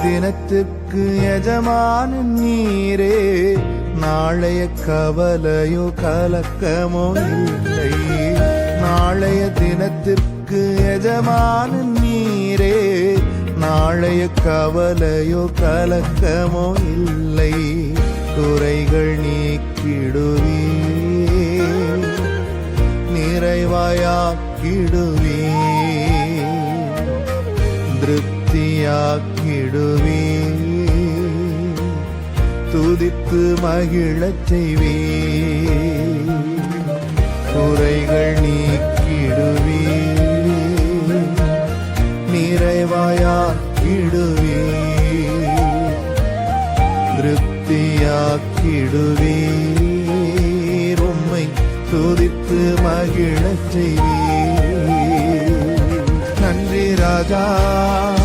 தினத்துக்கு எஜமான நீரே நாளைய கவலையோ கலக்கமோ இல்லை. நாளைய தினத்திற்கு எஜமான நீரே நாளைய கவலையோ கலக்கமோ இல்லை. குறைகள் நீக்கிடுவே நிறைவாயாக்கிடுவே திருப்தியாக்கிடுவே துதித்து மகிழச் செய்வே குறைகள் நீக்கிடுவே நிறைவாயாக்கிடுவே திருப்தியாக்கிடுவே உம்மை துதித்து மகிழச் செய்வே I God.